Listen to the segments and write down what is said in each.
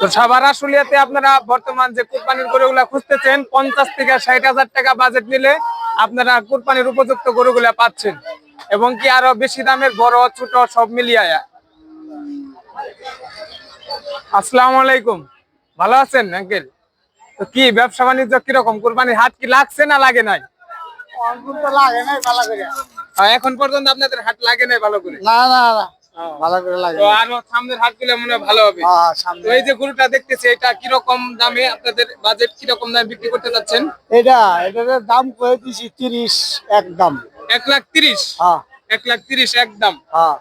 তো সাভার আশুলিয়াতে আপনারা বর্তমান যে কুরবানির গরুগুলা খুঁজতেছেন পঞ্চাশ থেকে ষাট হাজার টাকা বাজেট নিলে আপনারা কুরবানির উপযুক্ত গরুগুলা পাচ্ছেন এবং কি আরও বেশি দামের বড় ছোট সব মিলিয়ে আসসালামু আলাইকুম। ভালো আছেন আঙ্কেল? তো কি ব্যবসা বাণিজ্য কীরকম? কুরবানির হাট কি লাগছে না লাগে নাই? আহ, এখন পর্যন্ত আপনাদের হাট লাগে নাই ভালো করে? না না না। ভালো করে লাগে তো আরও সামনের হাটগুলো মনে ভালো হবে। তো এই যে গরুটা দেখতেছি এটা দামে আপনাদের বাজেট দামে বিক্রি করতে যাচ্ছেন? এটা এটার দাম কয়ে দিছি তিরিশ একদম। এক লাখ হ্যাঁ লাখ তিরিশ একদম। হ্যাঁ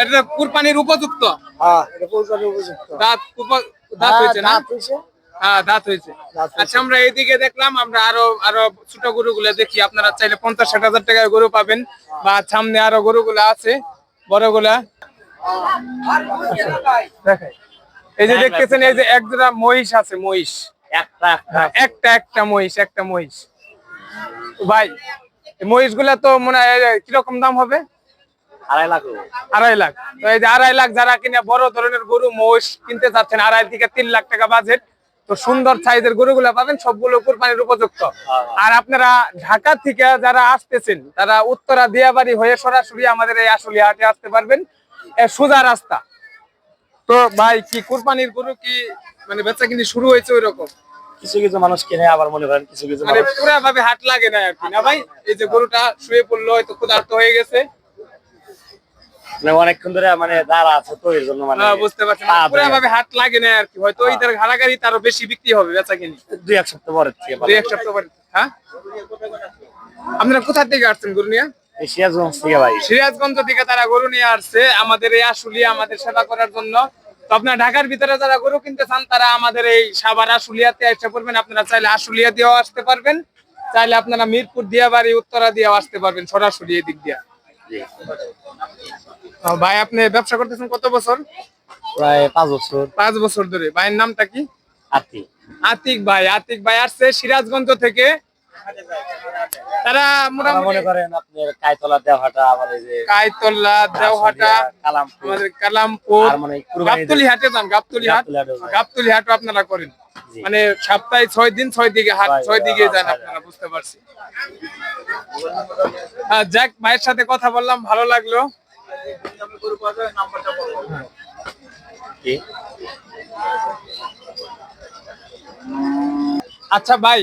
এটা কুরবানির উপযুক্ত? হ্যাঁ এটা উপযুক্ত? দাঁত হ্যাঁ, হয়েছে না? দাঁত হয়েছে। হ্যাঁ দাঁত হয়েছে। দাঁত আচ্ছা আমরা এইদিকে দেখলাম আমরা আরও আরও ছোট গরুগুলো দেখি। আপনারা চাইলে পঞ্চাশ ষাট হাজার টাকায় গরু পাবেন বা সামনে আরও গরুগুলো আছে। এই যে দেখতেছেন এই যে এক জোড়া মহিষ আছে মহিষ। একটা হ্যাঁ, একটা একটা মহিষ একটা মহিষ। ভাই মহিষগুলা তো মনে হয় কীরকম দাম হবে? আড়াই লাখ। আড়াই লাখ। তো এই যে আড়াই লাখ যারা কিনা বড় ধরনের গরু মহিষ কিনতে চাচ্ছেন আড়াই থেকে তিন লাখ টাকা বাজেট তো সুন্দর সাইজের গরুগুলা পাবেন সবগুলো কোরবানির উপযুক্ত। আর আপনারা ঢাকা থেকে যারা আসতেছেন তারা উত্তরা দিয়াবাড়ি হয়ে সরাসরি আমাদের এই আসলি হাটে আসতে পারবেন। এ সোজা রাস্তা। তো ভাই কি কোরবানির গরু কি মানে বেচা কিনি শুরু হয়েছে ওই রকম কিছু কিছু মানুষ কিনে আবার মনে করেন কিছু কিছু মানে পুরা ভাবে হাট লাগে না আর কি না ভাই? এই যে গরুটা শুয়ে পড়ল হয়তো ক্ষুধার্ত হয়ে গেছে। মানে অনেকক্ষণ ধরে মানে দাঁড়া আছে তো এই জন্য মানে হ্যাঁ, বুঝতে পারছেন পা পুরা ধরে ভাবে হাট লাগে না আর কি। হয়তো ওই তার ঘাড়াঘাড়ি তারও বেশি বিক্রি হবে বেচা কিনি দুই এক সপ্তাহ দুই এক সপ্তাহ পরে হ্যাঁ? আপনারা কোথা থেকে আসছেন গরু নিয়ে সিরাজগঞ্জ থেকে ভাই। সিরাজগঞ্জ থেকে তারা গরু নিয়ে আসছে আমাদের এই আশুলিয়া আমাদের সেবা করার জন্য। তো আপনার ঢাকার ভিতরে যারা গরু কিনতে চান তারা আমাদের এই সাভার আশুলিয়াতে এসে পড়বেন। আপনারা চাইলে আশুলিয়া দিয়েও আসতে পারবেন। চাইলে আপনারা মিরপুর দিয়াবাড়ি উত্তরা দিয়েও আসতে পারবেন সরাসরি এই দিক দিয়া। ভাই আপনি ব্যবসা করতেছেন কত বছর? প্রায় পাঁচ বছর। পাঁচ বছর ধরে। ভাইয়ের নামটা কি? আতিক। আতিক ভাই আতিক ভাই আসছে সিরাজগঞ্জ থেকে। তারা মোটামুটি করেন আপনার কায়তলা দেওয়াটা আবার এই যে কাইতলা দেওহাটা কালামপুর। আমাদের কালামপুর মানে গাবতলি হাটে যান গাবতলি হাট গাবতলী হাটও আপনারা করেন। মানে সপ্তাহে ছয় দিন ছয় দিকে হাট ছয় দিকে যান আপনারা বুঝতে পারছি। যাক ভাইয়ের সাথে কথা বললাম ভালো লাগল। কি? আচ্ছা ভাই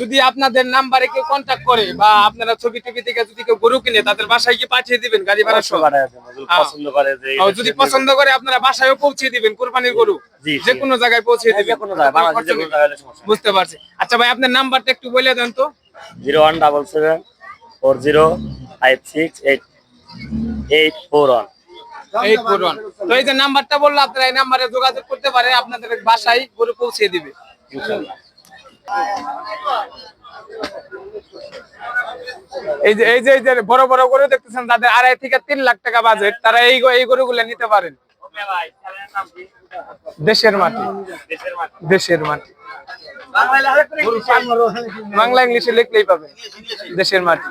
যদি আপনাদের নাম্বারে কেউ কন্ট্যাক্ট করে বা আপনারা ছবি টবি থেকে যদি কেউ গরু কিনে তাদের বাসায় কি পাঠিয়ে দিবেন গাড়ি ভাড়া সহ। যদি হ্যাঁ। পছন্দ করে যদি পছন্দ করে আপনারা বাসায়ও পৌঁছে দিবেন কোরবানির গরু। যে কোনো জায়গায় পৌঁছে হ্যাঁ, যে দিবেন। বুঝতে পারছি। আচ্ছা ভাই আপনার নাম্বারটা একটু বলে দেন তো। Zero one double seven four zero five six eight eight four one. এই করুন তো এই যে নাম্বারটা বলল আপনারা এই নাম্বারে যোগাযোগ করতে পারে আপনাদের বাসায় গরু পৌঁছে দিবে। ইনশাল্লাহ এই যে এই যে বড় বড় গরু দেখতেছেন আড়াই থেকে তিন লাখ টাকা বাজেট তারা এই এই গরুগুলো নিতে পারেন। দেশের মাটি। দেশের মাটি। বাংলা ইংলিশে লিখলেই পাবেন। দেশের মাটি।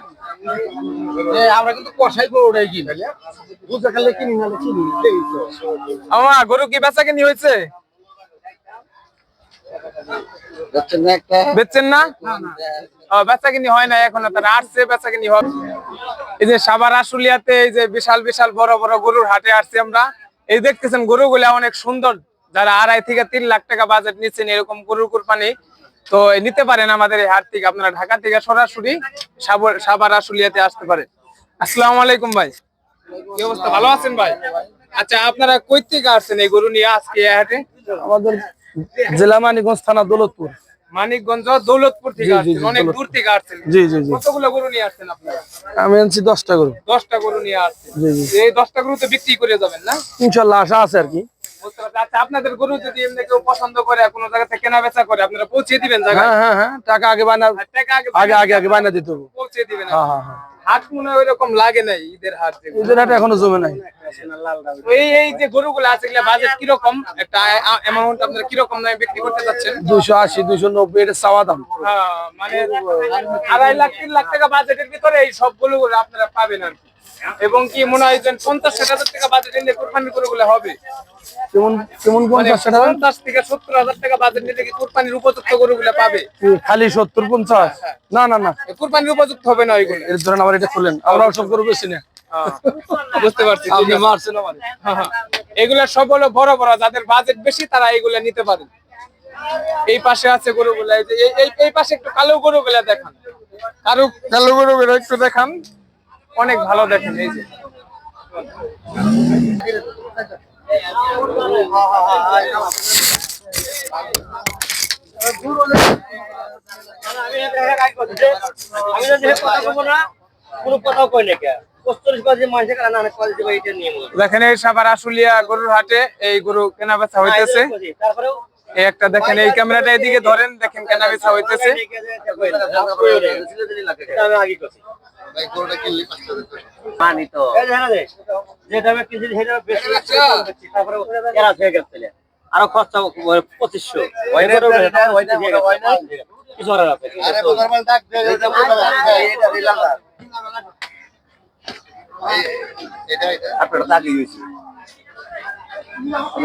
আমরা কিন্তু কষাই করে ওটাই কিনি বুঝতে গেলে কিনি নাহলে কিনি। আমা গরু কি বেচা কিনি হয়েছে? বেচছেন না বেচা কিনি হয় না এখনও তারা আসছে বেচা কিনি হবে এই যে সাবার আশুলিয়াতে এই যে বিশাল বিশাল বড় বড় গরুর হাটে আসছি আমরা। এই দেখতেছেন গরুগুলা অনেক সুন্দর। যারা আড়াই থেকে তিন লাখ টাকা বাজেট নিচ্ছেন এরকম গরুর কুরবানি তো নিতে পারেন আমাদের এই হাট থেকে। আপনারা ঢাকা থেকে সরাসরি সাবর- সাবার আশুলিয়াতে আসতে পারেন। আসসালামু আলাইকুম ভাই। কি অবস্থা? ভালো আছেন ভাই? আচ্ছা আপনারা কই থেকে আসছেন এই গরু নিয়ে আজকে হাটে? আমাদের জেলা মানিকগঞ্জ থানা দৌলতপুর। মানিকগঞ্জ দৌলতপুর থেকে আসছেন অনেক। দূর থেকে আসছেন। জি জি জি। কতগুলো গরু নিয়ে আসছেন আপনারা? আমি আনছি দশটা গরু। দশটা গরু নিয়ে আসছেন। জি জি। এই দশটা গরু তো বিক্রি করে যাবেন না? ইনশাল্লাহ আশা আছে আর কি। আচ্ছা আপনাদের গরু যদি এমনি কেউ পছন্দ করে কোনো জায়গা থেকে কেনা বেচা করে আপনারা পৌঁছে দিবেন জায়গায়? হ্যাঁ হ্যাঁ হ্যাঁ টাকা আগে বানা টাকা আগে আগে আগে বানা দিতে পৌঁছে দিবেন হ্যাঁ হ্যাঁ হ্যাঁ। হাট মনে হয় ওইরকম লাগে নাই ঈদের হাট। ঈদের হাট এখনও জমে নাই। এই এই যে গরুগুলো আছে এগুলা বাজেট কীরকম? একটা অ্যামাউন্ট আপনারা কীরকম দামে বিক্রি করতে যাচ্ছেন দুশো আশি দুইশো নব্বই এটা চাওয়া দাম। হ্যাঁ, মানে আড়াই লাখ তিন লাখ টাকা বাজেটের ভিতরে এই সবগুলো আপনারা পাবেন আর কি। এবং কি মনে হয় পঞ্চাশ ষাট হাজার টাকা বাজেট নিলে কোরবানি গরুগুলো হবে? কেমন কেমন মানে পঞ্চাশ ষাট হাজার? পঞ্চাশ থেকে সত্তর হাজার টাকা বাজেট নিলে কি কোরবানির উপযুক্ত গরুগুলো পাবে? খালি সত্তর পঞ্চাশ? না না না। এ কোরবানির উপযুক্ত হবে না ওইগুলো এর ধরেন আবার এটা খুলেন আমরা সব করে বেশি না। হ্যাঁ, বুঝতে পারছি মারছেন আমার। হ্যাঁ, হ্যাঁ। এগুলা সব হলো বড় বড় যাদের বাজেট বেশি তারা এইগুলা নিতে পারেন এই পাশে আছে গরুগুলা এই পাশে একটু কালো গরুগুলা দেখান। কালো কালো গরুগুলা একটু দেখান। অনেক ভালো দেখেন, এই যে। দেখেন, এই সাবার আশুলিয়া গরুর হাটে এই গরু কেনা বেচা হইতেছে। একটা দেখেন, এই ক্যামেরাটা এদিকে ধরেন, দেখেন কেনা বেচা হইতেছে। পানি তো। যে দামে কিনছি সেই দামে বেশি বেশি তারপরে এরা হয়ে গেছে আরও খরচা পঁচিশশো। কিছু আপনারা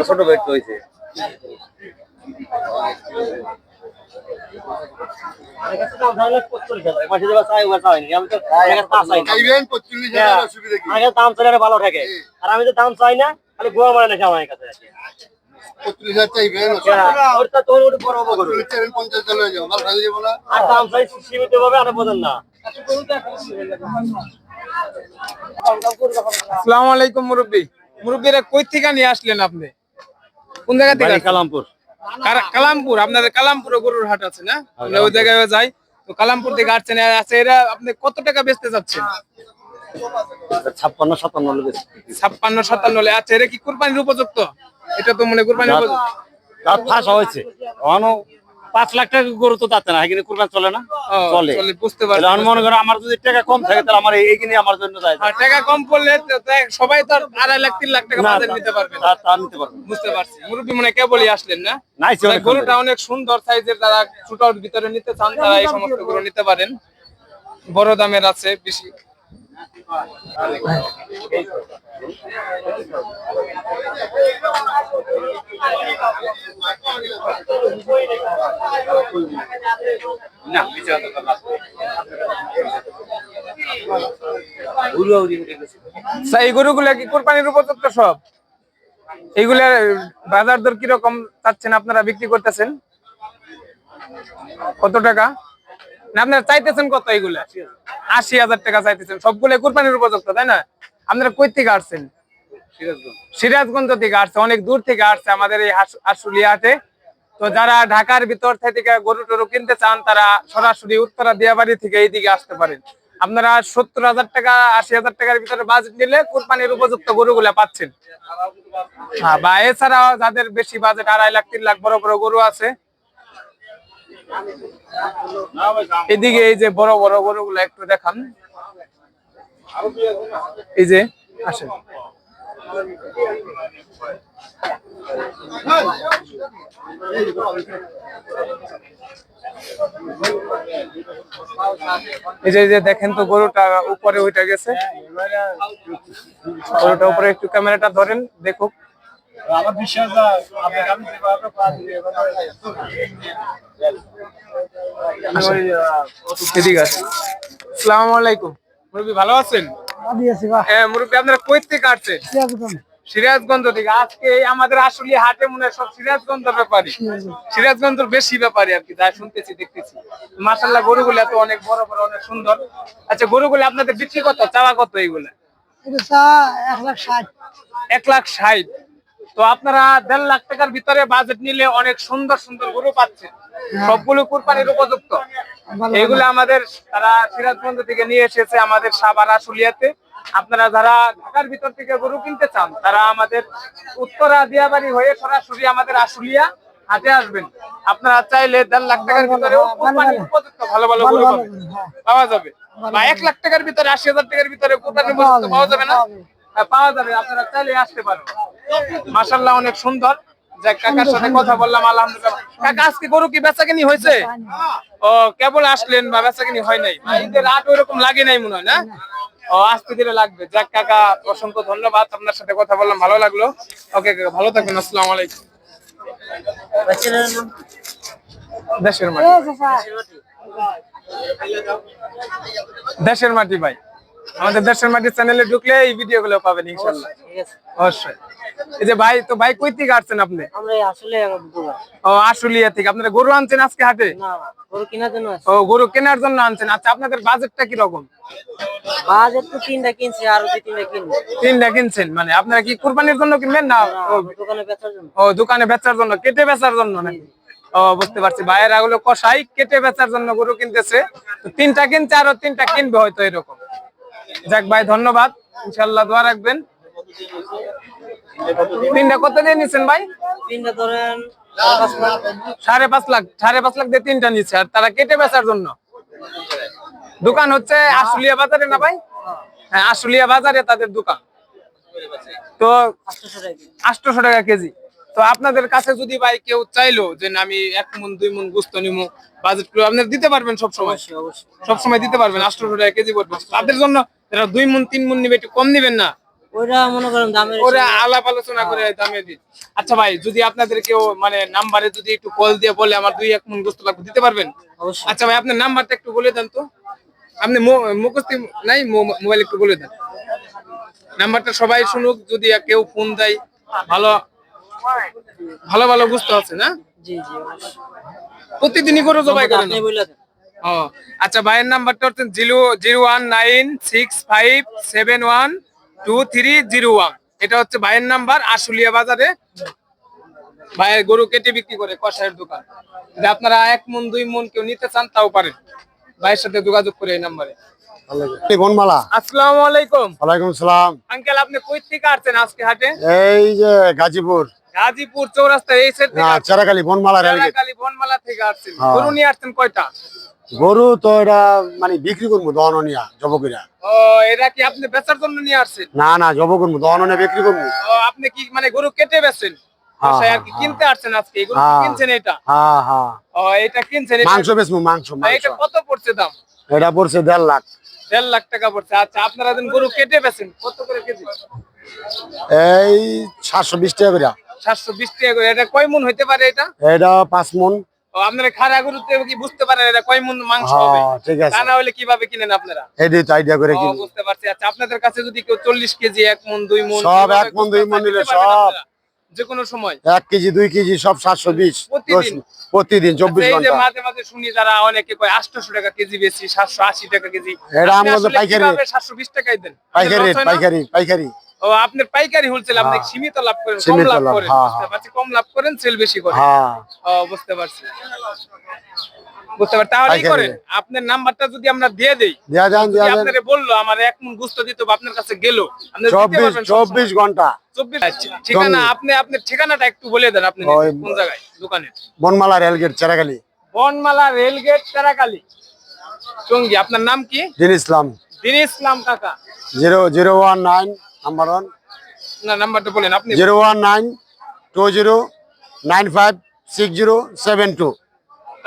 ছোট বেড হয়েছে। ভালো থাকে। আর আমি তো দাম চাই না খালি গোয়া নাকি আমার কাছে আছে ওটা তোর ওটা বড় বড় করবে আর দাম চাই সীমিত ভাবে আর বোঝেন না। আসসালামু আলাইকুম মুরব্বী। মুরব্বীরা কই থেকে নিয়ে আসলেন আপনি? কোন জায়গা থেকে কালামপুর। কালামপুর আপনাদের কালামপুরে গরুর হাট আছে না? আমরা ওই জায়গায় যাই তো কালামপুর থেকে আসছেন আছে এরা আপনি কত টাকা বেচতে যাচ্ছেন ছাপ্পান্ন সাতান্ন ছাপ্পান্ন সাতান্ন আচ্ছা এটা কি কুরবানির উপযুক্ত? এটা তো মনে কোরবানির উপযুক্ত। হয়েছে। পাঁচ লাখ টাকা গরু তো তাতে না এখানে কুরবান চলে না? চলে। বুঝতে পারছি। আমি মনে করি আমার যদি টাকা কম থাকে তাহলে আমার এইখানে আমার জন্য যায়। টাকা কম পড়লে সবাই তো আড়াই লাখ তিন লাখ টাকা বাজার নিতে পারবে না। তা- নিতে পারব বুঝতে পারছি। মুরব্বী মনে কেবলই আসলেন না? নাই গরুটা অনেক সুন্দর সাইজের যারা ছোটর ভিতরে নিতে চান তারা এই সমস্ত গরু নিতে পারেন। বড় দামের আছে বেশি। গরুগুলা কি উপযুক্ত সব? বাজার দর কীরকম চাচ্ছেন আপনারা বিক্রি করতেছেন? কত টাকা? আপনারা চাইতেছেন কত এইগুলা আশি হাজার টাকা চাইতেছেন। সবগুলো কোরবানির উপযুক্ত, তাই না? আপনারা কই থেকে আসছেন? সিরাজগঞ্জ থেকে আসছে, অনেক দূর থেকে আসছে আমাদের এই হাস- আশুলিয়া হাটে তো যারা ঢাকার ভিতর থেকে গরু টরু কিনতে চান, তারা সরাসরি উত্তরা দিয়াবাড়ি থেকে এইদিকে আসতে পারেন। আপনারা সত্তর হাজার টাকা, আশি হাজার টাকার ভিতরে বাজেট নিলে কোরবানির উপযুক্ত গরুগুলা পাচ্ছেন। হ্যাঁ বা এছাড়াও যাদের বেশি বাজেট আড়াই লাখ, তিন লাখ বড় বড় গরু আছে এদিকে এই যে বড় বড় গরুগুলো একটু দেখান। এই যে, আসেন। এই যে দেখেন তো গরুটা উপরে উঠে গেছে। গরুটা উপরে একটু ক্যামেরাটা ধরেন, দেখুক। আমার বিশ্বাস আমি এদিকে আসেন। আসসালামু আলাইকুম। মুরব্বী ভালো আছেন? হ্যাঁ মুরব্বী আপনারা কই থেকে আসছেন? সিরাজগঞ্জ। থেকে আজকে আমাদের আসলে হাটে মনে হয় সব সিরাজগঞ্জের ব্যাপারই। সিরাজগঞ্জের বেশি ব্যাপারই আর কি যা শুনতেছি দেখতেছি। মাসাল্লাহ গরুগুলো এত অনেক বড় বড় অনেক সুন্দর। আচ্ছা গরুগুলো আপনাদের বিক্রি কত? চাওয়া কত এইগুলা? এক লাখ ষাট। এক লাখ ষাট। তো আপনারা দেড় লাখ টাকার ভিতরে বাজেট নিলে অনেক সুন্দর সুন্দর গরু পাচ্ছেন। সবগুলো কুরবানির উপযুক্ত। এগুলো আমাদের তারা সিরাজগঞ্জ থেকে নিয়ে এসেছে আমাদের সাবার আশুলিয়াতে। আপনারা যারা ঢাকার ভিতর থেকে গরু কিনতে চান তারা আমাদের উত্তরা দিয়াবাড়ি হয়ে সরাসরি আমাদের আশুলিয়া হাতে আসবেন। আপনারা চাইলে দেড় লাখ টাকার ভিতরে উপযুক্ত ভালো ভালো গরু পাওয়া যাবে। বা এক লাখ টাকার ভিতরে আশি হাজার টাকার ভিতরে কুরবানির উপযুক্ত পাওয়া যাবে না? হ্যাঁ, পাওয়া যাবে। আপনারা চাইলে আসতে পারেন। মাশাল্লাহ অনেক সুন্দর। যাক কাকার সাথে কথা বললাম আলহামদুলিল্লাহ। কাকা আজকে গরু কি বেচাকিনি হয়েছে? ও কেবল আসলেন বা বেচাকিনি হয় নাই? ঈদের রাত ওইরকম লাগে নাই মনে হয় না? ও আস্তে ধীরে লাগবে। যাক কাকা অসংখ্য ধন্যবাদ। আপনার সাথে কথা বললাম ভালো লাগল। ওকে কাকা ভালো থাকবেন আসসালামু আলাইকুম। দেশের মাটি। দেশের মাটি ভাই। আমাদের দেশের মাটি চ্যানেলে ঢুকলে এই ভিডিও গুলো পাবেন ইনশাল্লাহ অবশ্যই এই যে ভাই তো ভাই কই থেকে আসছেন আপনি? ও আশুলিয়া থেকে। আপনারা গরু আনছেন আজকে হাটে? না না গরু কেনার জন্য আছে ও গরু কেনার জন্য আনছেন। আচ্ছা আপনাদের বাজেটটা কি রকম বাজার তো তিনটা কিনছি আরও তিনটা কিনবো। তিনটা কিনছেন? মানে আপনারা কি কুরবানির জন্য কিনবেন না? ও, দোকানে বেচার জন্য। ও দোকানে বেচার জন্য কেটে বেচার জন্য নাকি ও বুঝতে পারছি। ভাইয়েরা গুলো কষাই কেটে বেচার জন্য গরু কিনতেছে। তো তিনটা কিনছে আরও তিনটা কিনবে হয়তো এরকম। যাক ভাই ধন্যবাদ। ইনশাল্লাহ দোয়া রাখবেন। তিনটা কত দিয়ে নিচ্ছেন ভাই? তিনটা ধরেন সাড়ে পাঁচ লাখ। সাড়ে পাঁচ লাখ দিয়ে তিনটা নিচ্ছে আর তারা কেটে বেচার জন্য। দোকান হচ্ছে আশুলিয়া বাজারে না ভাই? হ্যাঁ আশুলিয়া বাজারে তাদের দোকান। তো আটশোশো টাকা কেজি। তো আপনাদের কাছে যদি ভাই কেউ চাইলো যে আমি এক মন দুই মন গুস্ত নিমু বাজেট করে আপনারা দিতে পারবেন সব সময় অবশ্যই অবশ্যই। সব সময় দিতে পারবেন আটশোশো টাকা কেজি পড়বে তাদের জন্য যারা দুই মন তিন মন নিবে একটু কম নিবেন না? ওইটা মনে করেন দামের ওরা আলাপ আলোচনা করে দামে দিন। আচ্ছা ভাই যদি আপনাদের কেউ মানে নাম্বারে যদি একটু কল দিয়ে বলে আমার দুই এক মন গোস্ত লাগবে দিতে পারবেন? আচ্ছা ভাই আপনার নাম্বারটা একটু বলে দেন তো। আপনি মুখস্থ নাই মোবাইল একটু বলে দেন। নাম্বারটা সবাই শুনুক যদি কেউ ফোন দেয় ভালো ভালো ভালো বুঝতে আছে না? জি জি প্রতিদিনই করে জবাই করেন ও আচ্ছা ভাইয়ের নাম্বারটা হচ্ছে zero zero one nine six five seven one two three zero one. এটা হচ্ছে ভাইয়ের নাম্বার আশুলিয়া বাজারে। ভাইয়ের গরু কেটে বিক্রি করে কষাইয়ের দোকান। যদি আপনারা এক মন দুই মন কেউ নিতে চান তাও পারেন। ভাইয়ের সাথে যোগাযোগ করে এই নাম্বারে। আসসালামু আলাইকুম। ওয়ালাইকুম সালাম। আঙ্কেল আপনি কই থেকে আসছেন আজকে হাটে? এই যে গাজীপুর। গাজীপুর চৌরাস্তা এই সাইড থেকে বনমালা থেকে আসছেন। হ্যাঁ। গরু নিয়ে আসছেন কয়টা? গরু তো এটা মানে বিক্রি করব দহননিয়া জবকিরা ও এরা কি আপনি বেচার জন্য নিয়ে আসছেন? না না জব করব দহননিয়া বিক্রি করব। ও আপনি কি মানে গরু কেটে কিনতে আসছেন আজকে। কিনছেন এটা? হ্যাঁ হ্যাঁ। ও এটা কিনছেন? মাংস বেচবো মাংস এটা কত পড়ছে দাম? এটা পড়ছে দেড় লাখ। দেড় লাখ টাকা পড়ছে। আচ্ছা আপনারা দিন গরু কেটে বেচেন কত করে কেজি? এই সাতশো বিশ টাকা করে। সাতশো বিশ টাকা করে। এটা কয় মন হইতে পারে এটা? এটা পাঁচ মন। আপনারা গরুতে কি বুঝতে পারেন এটা কয় মন মাংস হবে? হ্যাঁ ঠিক আছে। তা না হলে কীভাবে কিনেন আপনারা? তো আইডিয়া করে বুঝতে পারছি। আচ্ছা আপনাদের কাছে যদি কেউ চল্লিশ কেজি এক মন দুই মন সব এক মণ, দুই দিতে নিলে সব। যে কোনো সময়। এক কেজি দুই কেজি সব সাতশো বিশ প্রতিদিন? প্রতিদিন চব্বিশ আচ্ছা, এই যে মাঝে মাঝে শুনি যারা অনেকে কয় আটশো টাকা কেজি বেশি সাতশো আশি টাকা কেজি। এটা আমাদের পাইকারি কীভাবে 720 টাকায় দেন? পাইকারি? পাইকারি পাইকারি। ও আপনার পাইকারি হোলসেল আপনি হ্যাঁ। সীমিত লাভ করেন কম লাভ করেন হ্যাঁ, বুঝতে হ্যাঁ। কম লাভ করেন সেল বেশি করেন। হ্যাঁ। ও বুঝতে পারছি। বুঝতে পারছি তাহলেই করেন? আপনার নাম্বারটা যদি আমরা দিয়ে দেই আপনারে বলল আমার এক মন গুস্ত দিতে আপনার কাছে গেল চব্বিশ চব্বিশ। ঘণ্টা। চব্বিশ ঠিকানা আপনি আপনার ঠিকানাটা একটু বলে দেন আপনি কোন জায়গায় দোকানে। Banamala rail gate Cheragali. Banamala rail gate Terakali চঙ্গি আপনার নাম কি? দিন ইসলাম। দিন ইসলাম কাকা। Zero zero one nine number one না নাম্বারটা বলেন আপনি zero one nine two zero nine five six zero seven two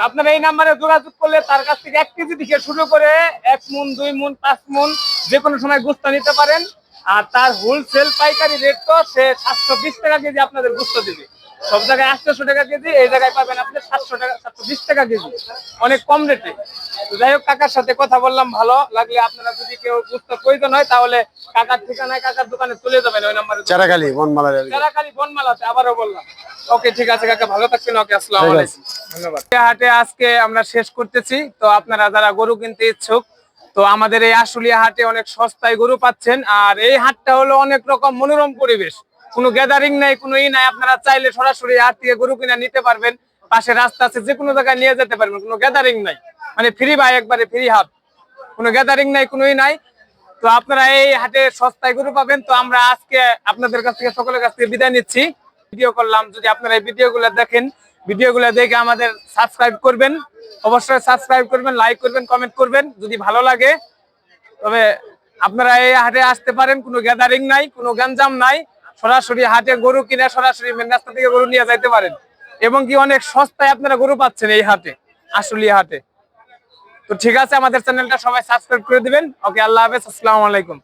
আপনার এই নাম্বারে যোগাযোগ করলে তার কাছ থেকে এক কেজি থেকে শুরু করে এক মুন দুই মুন পাঁচ মুন যে কোনো সময় গুস্তা নিতে পারেন। আর তার হোলসেল পাইকারি রেট তো সে সাতশো বিশ টাকা কেজি আপনাদের গুস্ত দিবে। সব জায়গায় আটশোশো টাকা কেজি এই জায়গায় পাবেন আপনি সাতশো টাকা সাতশো বিশ টাকা কেজি। অনেক কম রেটে। তো যাই হোক কাকার সাথে কথা বললাম ভালো লাগলে আপনারা যদি কেউ গুস্ত প্রয়োজন হয় তাহলে কাকার ঠিকানায় কাকার দোকানে চলে যাবেন ওই নাম্বারে। চেরাগালি বনমালা রেলগেট বনমালাতে আবারও বললাম। ওকে ঠিক আছে কাকা ভালো থাকছেন ওকে আসসালাম আলাইকুম। ধন্যবাদ। হাটে আজকে আমরা শেষ করতেছি। তো আপনারা যারা গরু কিনতে ইচ্ছুক তো আমাদের এই আশুলিয়া হাটে অনেক সস্তায় গরু পাচ্ছেন। আর এই হাটটা হলো অনেক রকম মনোরম পরিবেশ। কোনো গ্যাদারিং নাই, কোনো ই নাই, আপনারা চাইলে সরাসরি হাট থেকে গরু কিনে নিতে পারবেন। পাশে রাস্তা আছে, যে কোনো জায়গায় নিয়ে যেতে পারবেন, কোনো গ্যাদারিং নাই। মানে ফ্রি ভাই, একবারে ফ্রি হাট। কোনো গ্যাদারিং নাই কোনোই নাই। তো আপনারা এই হাটে সস্তায় গরু পাবেন। তো আমরা আজকে আপনাদের কাছ থেকে, সকলের কাছ থেকে বিদায় নিচ্ছি। ভিডিও করলাম, যদি আপনারা এই ভিডিওগুলো দেখেন, ভিডিওগুলো দেখে আমাদের সাবস্ক্রাইব করবেন। অবশ্যই সাবস্ক্রাইব করবেন লাইক করবেন কমেন্ট করবেন, যদি ভালো লাগে। তবে আপনারা এই হাটে আসতে পারেন, কোনো গ্যাদারিং নাই, কোনো গ্যাঞ্জাম নাই। সরাসরি হাটে গরু কিনে সরাসরি মেন রাস্তা থেকে গরু নিয়ে যাইতে পারেন। এবং কি অনেক সস্তায় আপনারা গরু পাচ্ছেন এই হাটে আশুলিয়া হাটে। তো ঠিক আছে, আমাদের চ্যানেলটা সবাই সাবস্ক্রাইব করে দিবেন। ওকে, আল্লাহ হাফেজ, আসসালামু আলাইকুম।